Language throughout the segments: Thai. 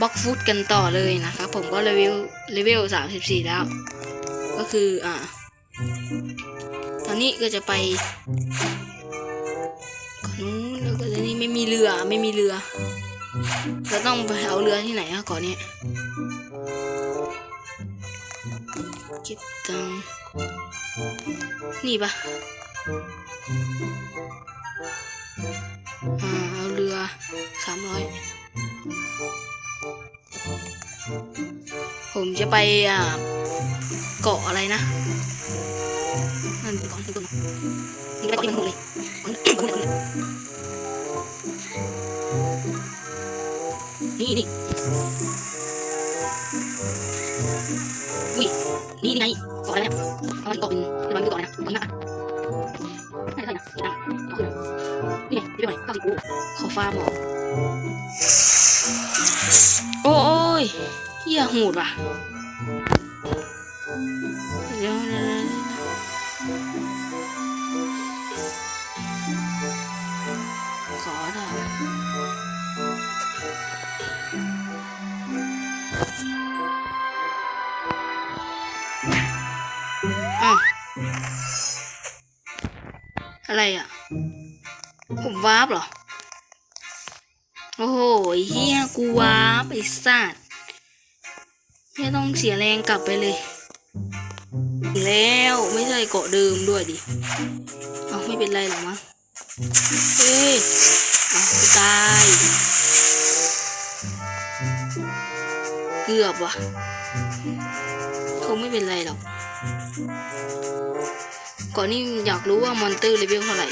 บล็อกฟุตกันต่อเลยนะครับผมก็เลเวลเลเวลสามสิบสี่แล้ว ก็คืออ่าตอนนี้ก็จะไปก่อนนู้นแล้วก็ตอนนี้ไม่มีเรือไม่มีเรือเราต้องไปเอาเรือที่ไหนอะก่อนเนี้ยเก็บตังนี่ปะอ่าเอาเรือสามร้อย ผมจะไปเกาะอะไรนะนั่นก่อนดูก่อนนี่ไปก่อนที่มันถูกเลยก่อนก่อนก่อนนี่นี่อุ้ยนี่นี่ไงเก่อนอะไรเนี่ยเอามันเก่อนเป็นเป็นมันก่อนนะก่อนนะไม่ใช่นะนี่นะนี่ไงนี่ไปก่อนเก้าสิบกูขอฟ้าหมอก โอ้ยเหี้ยหูดว่ะเดี๋ยวเดี๋ยวเดี๋ยวขอได้อ้าวอะไรอะ ผมวาร์ปเหรอโอ้โห เฮียกูว้าร์ปสัตว์เฮียต้องเสียแรงกลับไปเลย แล้วไม่ใช่เกาะเดิมด้วยดิ เอาไม่เป็นไรหรอกมั้งเฮ้ยเอาตาย เกือบว่ะคงไม่เป็นไรหรอกก่อนนี้อยากรู้ว่ามอนเตอร์เลเวลเท่าไหร่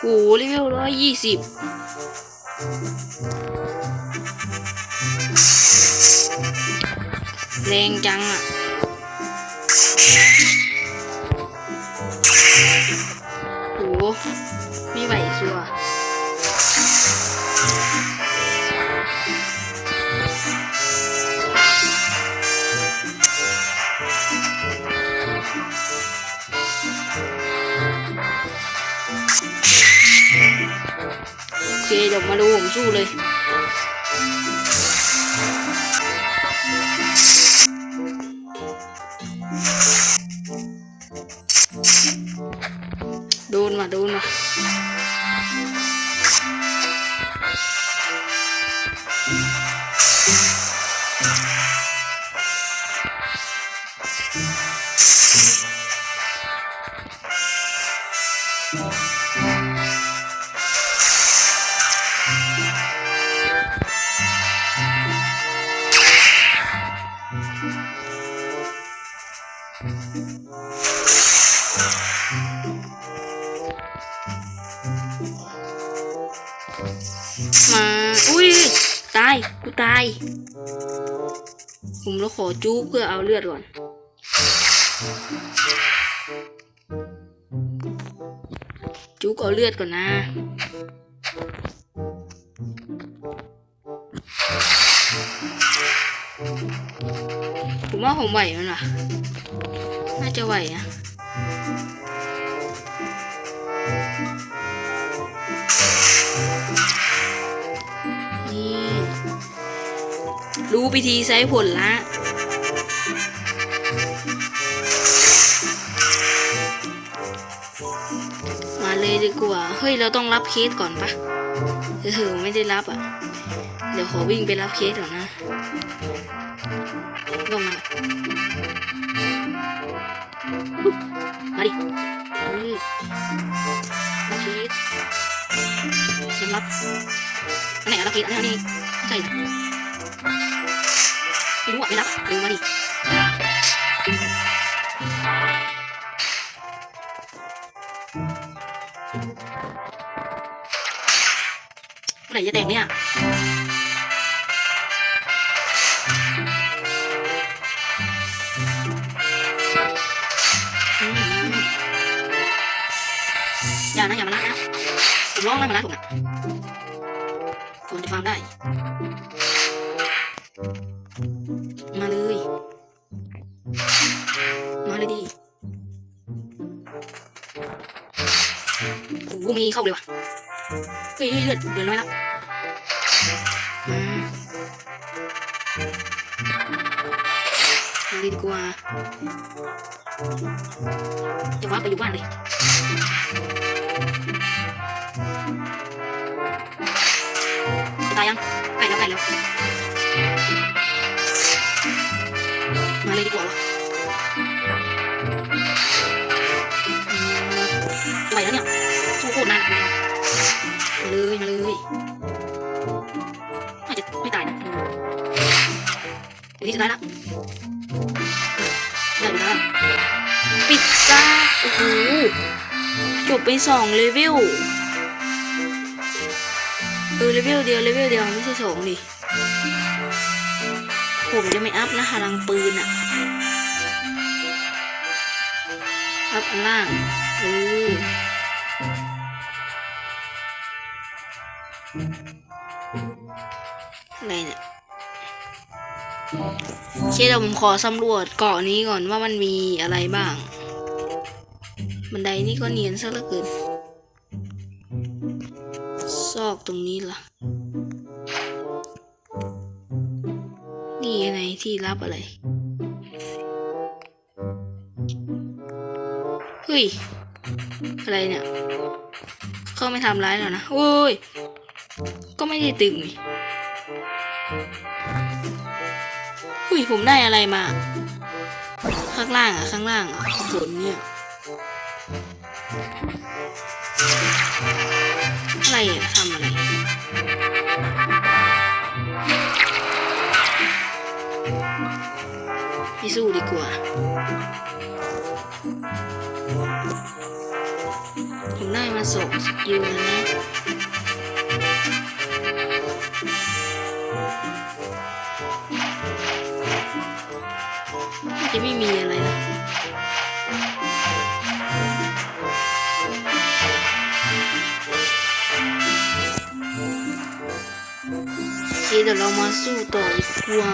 โอ้โหเลเวลร้อยยี่สิบแรงจังอะโหไม่ไหวชัวร์ เคเดี๋ยวมาดูผมสู้เลยโดนมาโดนมา ตาย ผมแล้วขอจุกเพื่อเอาเลือดก่อน จุกเอาเลือดก่อนนะ ผมว่าผมไหวมันว่ะน่าจะไหวนะนี่ รู้พิธีใช้ผลละมาเลยดีกว่า เฮ้ย เราต้องรับเคสก่อนปะเออไม่ได้รับอะ เดี๋ยวขอวิ่งไปรับเคสก่อนนะลงมามาดิเฮ้ยรับเคสยังรับอันไหนอะรับเคสอันนี้อันนี้ใช่ นะไม่รู้อะไม่รับลืมมาดิเมื่อไหร่จะแต่งเนี่ยอย่านะอย่ามาละนะผมร้องนะมาละผมนะผมจะฟังได้ โอ้ไม่เข้าเลยว่ะเฮ้ยเลือดเดือดน้อยล้วมามาเลยดีกว่าจะว่าไปอยู่บ้านเลยตายยังใกล้แล้วใกล้แล้วมาเลยดีกว่าวะ โคตรนานเลยมาเลยมาเลยน่าจะไม่ตายนะเดี๋ยวนี้จะตายละได้เวลาปิดตาโอ้โหจบไปสองเลเวลเออเลเวลเดียวเลเวลเดียวไม่ใช่สองดิผมจะไม่อัพนะพลังปืนอะอัพล่างเออ อะไรเนี่ยเคเดี๋ยวผมขอสำรวจเกาะนี้ก่อนว่ามันมีอะไรบ้าง บันไดนี่ก็เนียนซะเหลือเกิน ซอกตรงนี้ล่ะ นี่อะไรที่รับอะไร เฮ้ย อะไรเนี่ย เขาไม่ทำร้ายแล้วนะ โอ้ย ก็ไม่ได้ตึงนี่เฮ้ยผมได้อะไรมา ข้างล่างอะข้างล่างอะผลเนี่ยอะไรอะทำอะไรไปสู้ดีกว่า ผมได้มาสองสกิลแล้วนะ ไม่มีอะไรนะโอเคเดี๋ยวเรามาสู้ต่อดีกว่า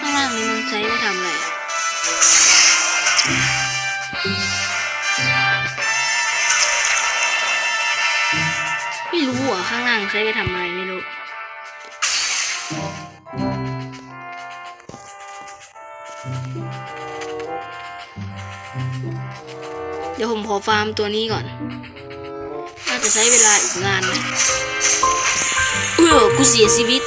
ข้างล่างนี้มันใช้ไม่ทำอะไรางล่างใช้ไปทำอะไรไม่รู้เดี๋ยวผมขอฟาร์มตัวนี้ก่อน น่าจะใช้เวลาอีกนานนะเออกูเสียชีวิต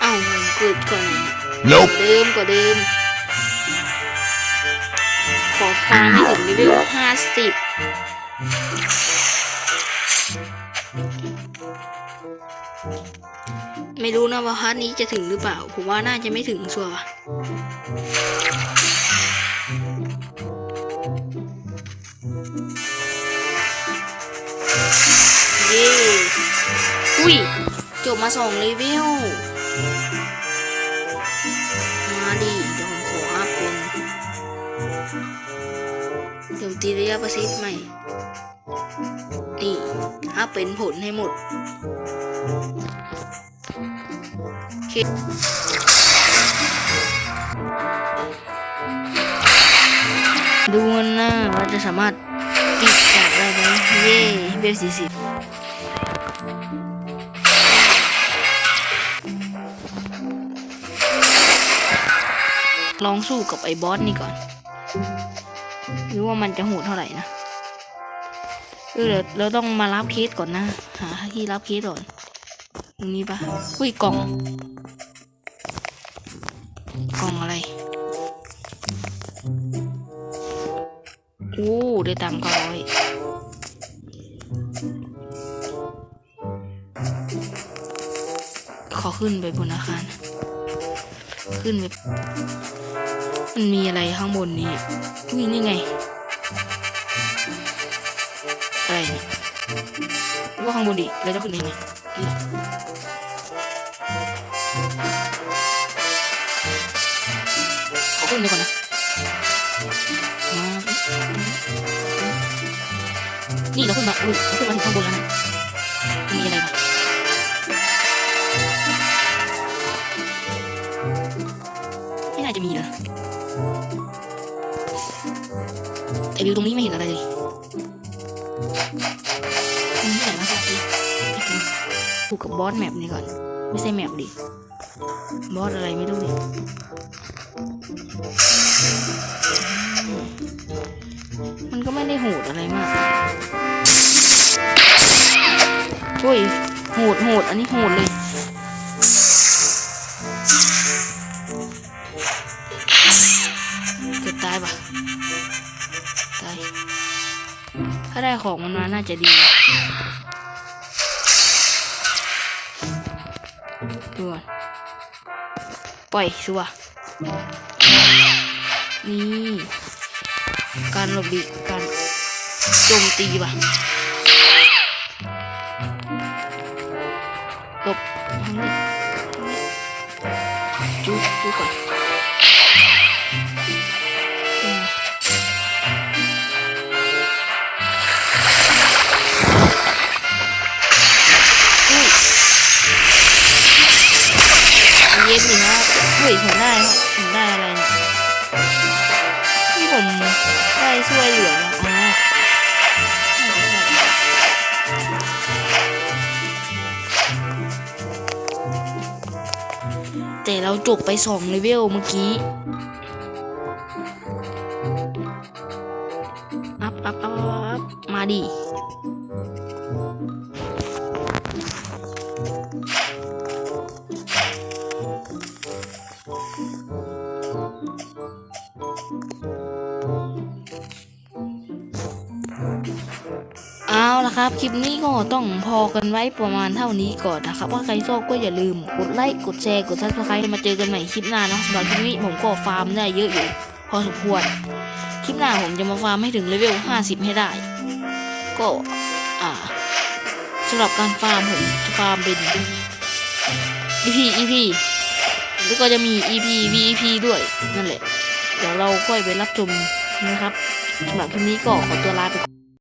เอ้าผมเกิดก่อนไหนเนี่ย Nope. เดิมกว่าเดิมขอ ฟาร์มให้ถึงเลเวลห้าสิบไม่รู้นะว่าพาร์ทนี้จะถึงหรือเปล่า ผมว่าน่าจะไม่ถึงชัวร์ว่ะเย้อุ้ย จบมาสองเลเวล ตีระยประชิดใหม่ นี่อัพเป็นผลให้หมดโอเคดูนะว่าจะสามารถปิดฉากได้ไหมเย้เบลสี่สิบลองสู้กับไอ้บอสนี่ก่อน หรือว่ามันจะโหดเท่าไหร่นะเออเดี๋ยวเราต้องมารับเคสก่อนนะ หาที่รับเคสก่อนตรงนี้ปะอุ้ยกล่อง กล่องอะไรโอ้ได้ตังค์เก้าร้อยขอขึ้นไปบนอาคาร ขึ้นไป มันมีอะไรข้างบนนี้อะอุ้ยนี่ไง อะไรเนี่ยว่าข้างบนดิเราจะขึ้นยังไงขอขึ้นเดี๋ยวก่อนนะมานี่เราขึ้นมาอุ้ยขึ้นมาถึงข้างบนแล้วนะมีอะไรบ้าง แต่วิวตรงนี้ไม่เห็นอะไรเลยนี่ไหนวะผูกกับบอสแมปนี่ก่อน ไม่ใช่แมปดิ บอสอะไรไม่รู้ดิมันก็ไม่ได้โหดอะไรมากโอ้ยโหดโหดอันนี้โหดเลยาได้ของมันมาน่าจะดีดูก่อนปล่อยชัวนี่ การหลบหลีกการโจมตีปะหลบทางนี้ทางนี้จุ๊บจุ๊บก่อน เฮ้ยผมได้ครับผมได้อะไรเนี่ยที่ผมได้ช่วยเหลือนะอ่าน่ใช่แต่เราจบไปสองเลเวลเมื่อกี้ อัพอัพอัพอัพอัพมาดิ คลิปนี้ก็ต้องพอกันไว้ประมาณเท่านี้ก่อนนะครับ ว่าใครชอบก็อย่าลืมกดไลค์กดแชร์กดซับสไครต์มาเจอกันใหม่คลิปหน้าเนาะสำหรับคลิปนี้ผมก็ฟาร์มได้เยอะอยู่ พอสมควรคลิปหน้าผมจะมาฟาร์มให้ถึงเลเวล 50 ให้ได้ ก็อ่าสำหรับการฟาร์มผมจะฟาร์มเป็น EP EP แล้วก็จะมี EP VEP ด้วยนั่นแหละ เดี๋ยวเราค่อยไปรับชมนะครับสำหรับคลิปนี้ก็ขอตัวลาไปก่อน